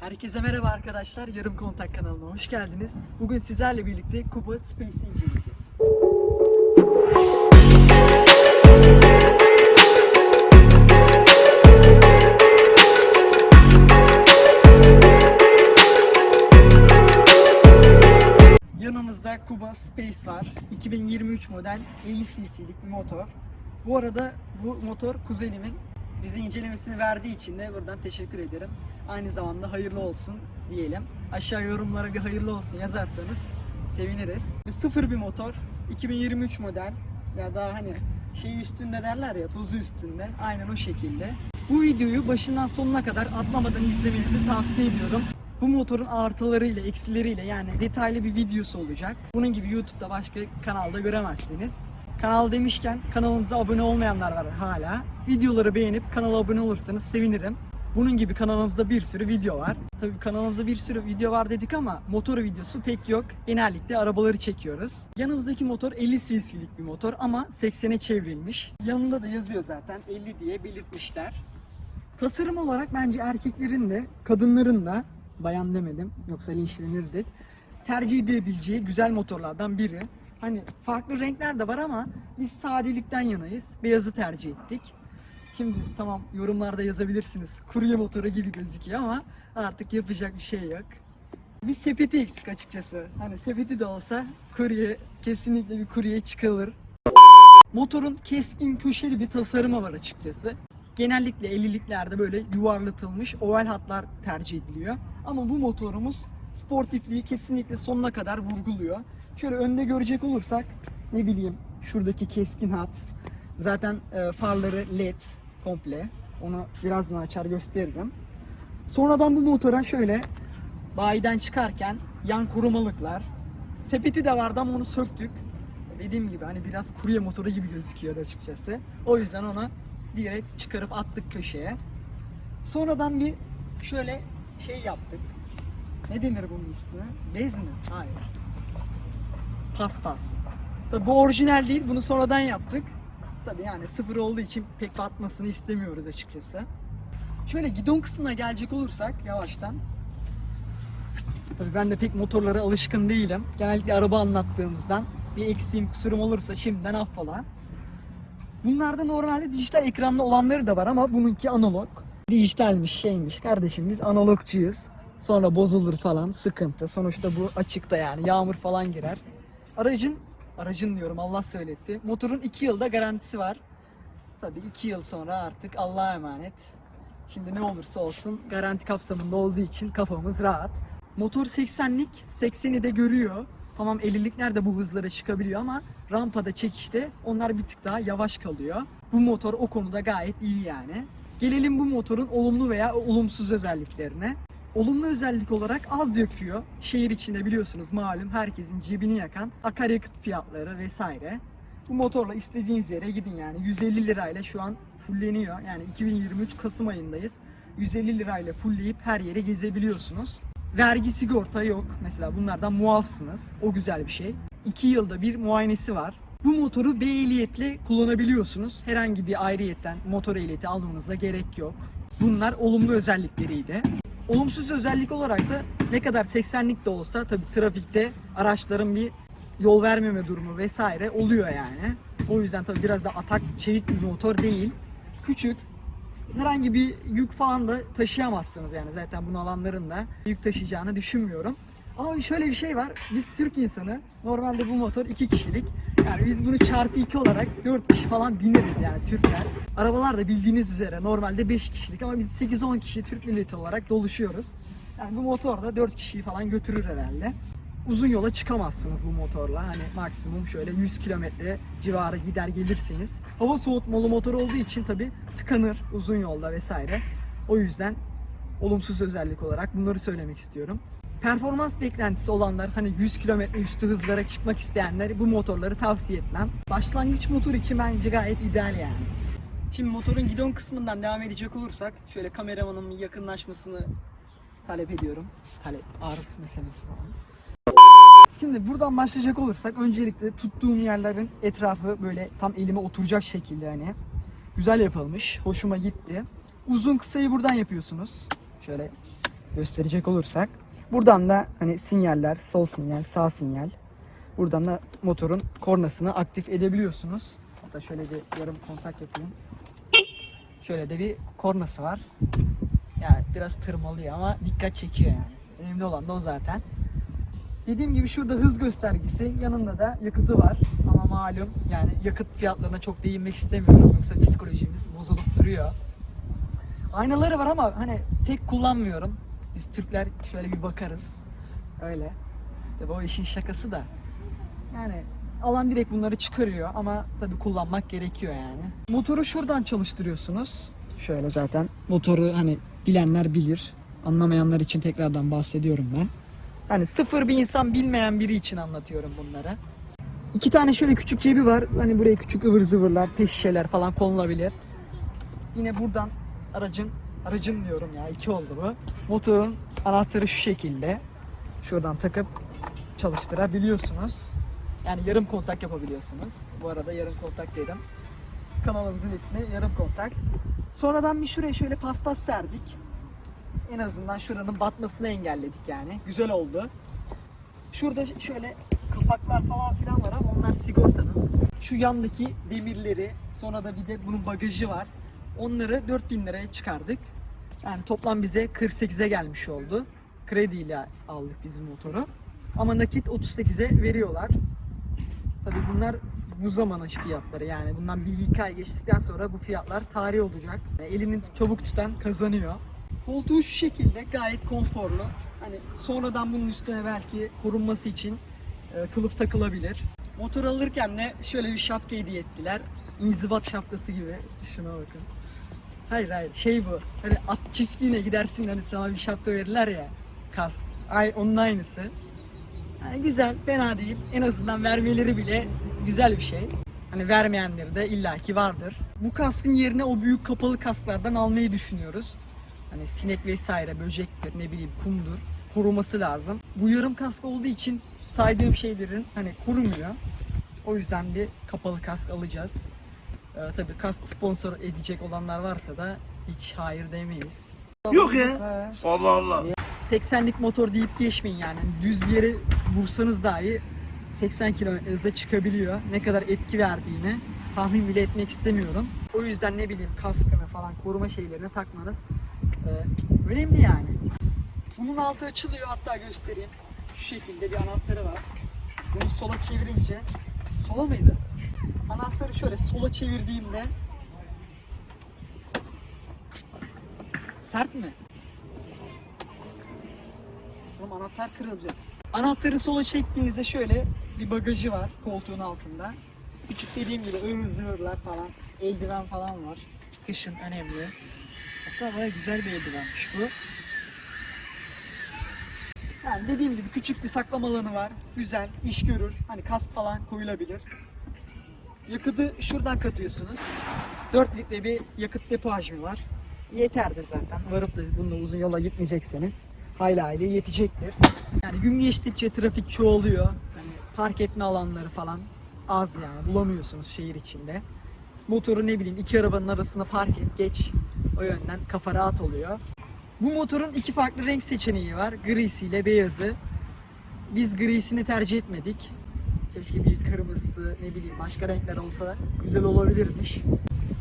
Herkese merhaba arkadaşlar. Yarım Kontak kanalına hoş geldiniz. Bugün sizlerle birlikte Kuba Space'i inceleyeceğiz. Yanımızda Kuba Space var. 2023 model 50 cc'lik bir motor. Bu arada bu motor kuzenimin bize incelemesini verdiği için de buradan teşekkür ederim. Aynı zamanda hayırlı olsun diyelim. Aşağı yorumlara bir hayırlı olsun yazarsanız seviniriz. Bir sıfır bir motor. 2023 model. Ya daha hani şey üstünde derler ya tozu üstünde. Aynen o şekilde. Bu videoyu başından sonuna kadar atlamadan izlemenizi tavsiye ediyorum. Bu motorun artılarıyla, eksileriyle yani detaylı bir videosu olacak. Bunun gibi YouTube'da başka kanalda göremezsiniz. Kanal demişken kanalımıza abone olmayanlar var hala. Videoları beğenip kanala abone olursanız sevinirim. Bunun gibi kanalımızda bir sürü video var. Tabii kanalımızda bir sürü video var dedik ama motor videosu pek yok. Genellikle arabaları çekiyoruz. Yanımızdaki motor 50 cc'lik bir motor ama 80'e çevrilmiş. Yanında da yazıyor zaten 50 diye belirtmişler. Tasarım olarak bence erkeklerin de kadınların da bayan demedim yoksa linçlenirdik. Tercih edebileceği güzel motorlardan biri. Hani farklı renkler de var ama biz sadelikten yanayız. Beyazı tercih ettik. Şimdi tamam yorumlarda yazabilirsiniz. Kurye motoru gibi gözüküyor ama artık yapacak bir şey yok. Bir sepeti eksik açıkçası. Hani sepeti de olsa kurye kesinlikle bir kurye çıkılır. Motorun keskin köşeli bir tasarımı var açıkçası. Genellikle 50'liklerde böyle yuvarlatılmış oval hatlar tercih ediliyor. Ama bu motorumuz sportifliği kesinlikle sonuna kadar vurguluyor. Şöyle önde görecek olursak ne bileyim şuradaki keskin hat. Zaten e, farları led komple. Onu birazdan açar gösteririm. Sonradan bu motora şöyle bayiden çıkarken yan korumalıklar. Sepeti de vardı ama onu söktük. Dediğim gibi hani biraz kurye motoru gibi gözüküyor açıkçası. O yüzden onu direkt çıkarıp attık köşeye. Sonradan bir şöyle şey yaptık. Ne denir bunun ismi? Bez mi? Hayır. Paspas. Tabi bu orijinal değil. Bunu sonradan yaptık. Tabi yani sıfır olduğu için pek batmasını istemiyoruz açıkçası. Şöyle gidon kısmına gelecek olursak yavaştan. Tabii ben de pek motorlara alışkın değilim. Genellikle araba anlattığımızdan bir eksiğim kusurum olursa şimdiden affola. Bunlarda normalde dijital ekranlı olanları da var ama bununki analog. Dijitalmiş şeymiş kardeşim biz analogcuyuz. Sonra bozulur falan sıkıntı. Sonuçta bu açıkta yani yağmur falan girer. Aracın, aracın diyorum Allah söyletti. Motorun 2 yılda garantisi var. Tabii 2 yıl sonra artık Allah'a emanet. Şimdi ne olursa olsun garanti kapsamında olduğu için kafamız rahat. Motor 80'lik, 80'i de görüyor. Tamam 50'likler de bu hızlara çıkabiliyor ama rampada çekişte onlar bir tık daha yavaş kalıyor. Bu motor o konuda gayet iyi yani. Gelelim bu motorun olumlu veya olumsuz özelliklerine. Olumlu özellik olarak az yakıyor. Şehir içinde biliyorsunuz malum herkesin cebini yakan akaryakıt fiyatları vesaire. Bu motorla istediğiniz yere gidin yani 150 lirayla şu an fulleniyor. Yani 2023 Kasım ayındayız. 150 lirayla fullleyip her yere gezebiliyorsunuz. Vergi sigorta yok. Mesela bunlardan muafsınız. O güzel bir şey. 2 yılda bir muayenesi var. Bu motoru B ehliyetle kullanabiliyorsunuz. Herhangi bir ayrıyetten motor ehliyeti almanıza gerek yok. Bunlar olumlu özellikleriydi. Olumsuz özellik olarak da ne kadar 80'lik de olsa tabi trafikte araçların bir yol vermeme durumu vesaire oluyor yani. O yüzden tabi biraz da atak çevik bir motor değil. Küçük, herhangi bir yük falan da taşıyamazsınız yani zaten bunu alanların da yük taşıyacağını düşünmüyorum. Ama şöyle bir şey var. Biz Türk insanı normalde bu motor iki kişilik. Yani biz bunu çarpı iki olarak 4 kişi falan bineriz yani Türkler. Arabalar da bildiğiniz üzere normalde 5 kişilik ama biz 8-10 kişi Türk milleti olarak doluşuyoruz. Yani bu motor da 4 kişiyi falan götürür herhalde. Uzun yola çıkamazsınız bu motorla. Hani maksimum şöyle 100 kilometre civarı gider gelirsiniz. Hava soğutmalı motor olduğu için tabi tıkanır uzun yolda vesaire. O yüzden olumsuz özellik olarak bunları söylemek istiyorum. Performans beklentisi olanlar hani 100 km üstü hızlara çıkmak isteyenler bu motorları tavsiye etmem. Başlangıç motor için bence gayet ideal yani. Şimdi motorun gidon kısmından devam edecek olursak şöyle kameramanın yakınlaşmasını talep ediyorum. Talep, arız meselesi falan. Şimdi buradan başlayacak olursak öncelikle tuttuğum yerlerin etrafı böyle tam elime oturacak şekilde hani güzel yapılmış. Hoşuma gitti. Uzun kısayı buradan yapıyorsunuz. Şöyle gösterecek olursak. Buradan da hani sinyaller, sol sinyal, sağ sinyal. Buradan da motorun kornasını aktif edebiliyorsunuz. Hatta şöyle bir yarım kontak yapayım. Şöyle de bir kornası var. Yani biraz tırmalıyor ama dikkat çekiyor yani. Önemli olan da o zaten. Dediğim gibi şurada hız göstergesi, yanında da yakıtı var. Ama malum yani yakıt fiyatlarına çok değinmek istemiyorum. Yoksa psikolojimiz bozulup duruyor. Aynaları var ama hani pek kullanmıyorum. Biz Türkler şöyle bir bakarız. Öyle. Tabii o işin şakası da. Yani alan direkt bunları çıkarıyor ama tabii kullanmak gerekiyor yani. Motoru şuradan çalıştırıyorsunuz. Şöyle zaten motoru hani bilenler bilir. Anlamayanlar için tekrardan bahsediyorum ben. Hani sıfır bir insan bilmeyen biri için anlatıyorum bunları. İki tane şöyle küçük cebi var. Hani buraya küçük ıvır zıvırlar, peş şişeler falan konulabilir. Yine buradan aracın, aracın diyorum ya iki oldu bu. Motorun anahtarı şu şekilde. Şuradan takıp çalıştırabiliyorsunuz. Yani yarım kontak yapabiliyorsunuz. Bu arada yarım kontak dedim. Kanalımızın ismi yarım kontak. Sonradan bir şuraya şöyle paspas serdik. En azından şuranın batmasını engelledik yani. Güzel oldu. Şurada şöyle kapaklar falan filan var ama onlar sigortanın. Şu yandaki demirleri sonra da bir de bunun bagajı var. Onları 4000 liraya çıkardık. Yani toplam bize 48'e gelmiş oldu. Krediyle aldık biz bu motoru. Ama nakit 38'e veriyorlar. Tabii bunlar bu zamanın fiyatları yani bundan bir iki ay geçtikten sonra bu fiyatlar tarih olacak. Elini çabuk tutan kazanıyor. Koltuğu şu şekilde gayet konforlu. Hani sonradan bunun üstüne belki korunması için e, kılıf takılabilir. Motor alırken de şöyle bir şapka hediye ettiler. İnzibat şapkası gibi. Şuna bakın. Hayır hayır şey bu. Hani at çiftliğine gidersin hani sana bir şapka verirler ya. Kask. Ay onun aynısı. Yani güzel, fena değil. En azından vermeleri bile güzel bir şey. Hani vermeyenleri de illaki vardır. Bu kaskın yerine o büyük kapalı kasklardan almayı düşünüyoruz. Hani sinek vesaire, böcektir, ne bileyim kumdur. Koruması lazım. Bu yarım kask olduğu için saydığım şeylerin hani korumuyor. O yüzden bir kapalı kask alacağız. Ee, tabii kask sponsor edecek olanlar varsa da hiç hayır demeyiz. Yok ya. Allah Allah. 80'lik motor deyip geçmeyin yani. Düz bir yere vursanız dahi 80 km hıza çıkabiliyor. Ne kadar etki verdiğini tahmin bile etmek istemiyorum. O yüzden ne bileyim kaskını falan koruma şeylerini takmanız e, önemli yani. Bunun altı açılıyor hatta göstereyim. Şu şekilde bir anahtarı var. Bunu sola çevirince sola mıydı? Anahtarı şöyle sola çevirdiğimde sert mi? Oğlum anahtar kırılacak. Anahtarı sola çektiğinizde şöyle bir bagajı var koltuğun altında. Küçük dediğim gibi ıvır zıvırlar falan, eldiven falan var. Kışın önemli. Hatta baya güzel bir eldivenmiş bu. Yani dediğim gibi küçük bir saklama alanı var. Güzel, iş görür. Hani kask falan koyulabilir. Yakıtı şuradan katıyorsunuz. 4 litre bir yakıt depo hacmi var. Yeterdi zaten. Varıp da bununla uzun yola gitmeyecekseniz hayli hayli yetecektir. Yani gün geçtikçe trafik çoğalıyor. Hani park etme alanları falan az yani bulamıyorsunuz şehir içinde. Motoru ne bileyim iki arabanın arasına park et geç. O yönden kafa rahat oluyor. Bu motorun iki farklı renk seçeneği var. Grisiyle beyazı. Biz grisini tercih etmedik. Keşke bir kırmızısı ne bileyim başka renkler olsa güzel olabilirmiş.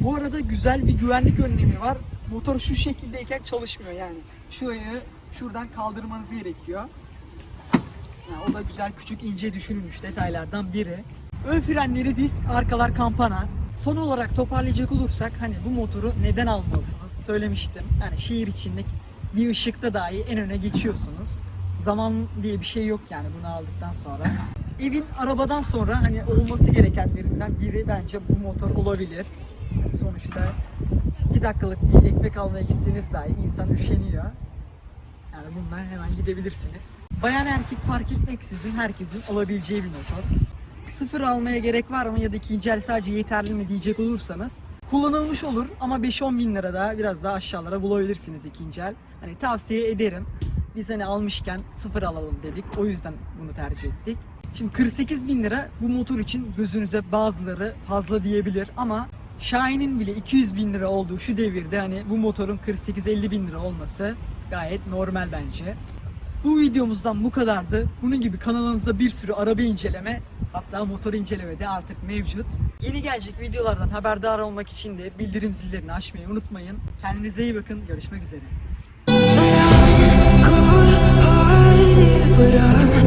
Bu arada güzel bir güvenlik önlemi var. Motor şu şekildeyken çalışmıyor yani. Şu ayağı şuradan kaldırmanız gerekiyor. Yani o da güzel küçük ince düşünülmüş detaylardan biri. Ön frenleri disk, arkalar kampana. Son olarak toparlayacak olursak hani bu motoru neden almalısınız söylemiştim. Yani şehir içinde bir ışıkta dahi en öne geçiyorsunuz. Zaman diye bir şey yok yani bunu aldıktan sonra. Evin arabadan sonra hani olması gerekenlerinden biri bence bu motor olabilir. Sonuçta 2 dakikalık bir ekmek almaya gitseniz dahi insan üşeniyor. Yani bundan hemen gidebilirsiniz. Bayan erkek fark etmeksizin herkesin alabileceği bir motor. Sıfır almaya gerek var mı ya da ikinci el sadece yeterli mi diyecek olursanız kullanılmış olur ama 5-10 bin lira daha biraz daha aşağılara bulabilirsiniz ikinci el. Hani tavsiye ederim. Biz hani almışken sıfır alalım dedik. O yüzden bunu tercih ettik. Şimdi 48 bin lira bu motor için gözünüze bazıları fazla diyebilir ama Shine'in bile 200 bin lira olduğu şu devirde hani bu motorun 48-50 bin lira olması Gayet normal bence. Bu videomuzdan bu kadardı. Bunun gibi kanalımızda bir sürü araba inceleme hatta motor inceleme de artık mevcut. Yeni gelecek videolardan haberdar olmak için de bildirim zillerini açmayı unutmayın. Kendinize iyi bakın. Görüşmek üzere. But I'm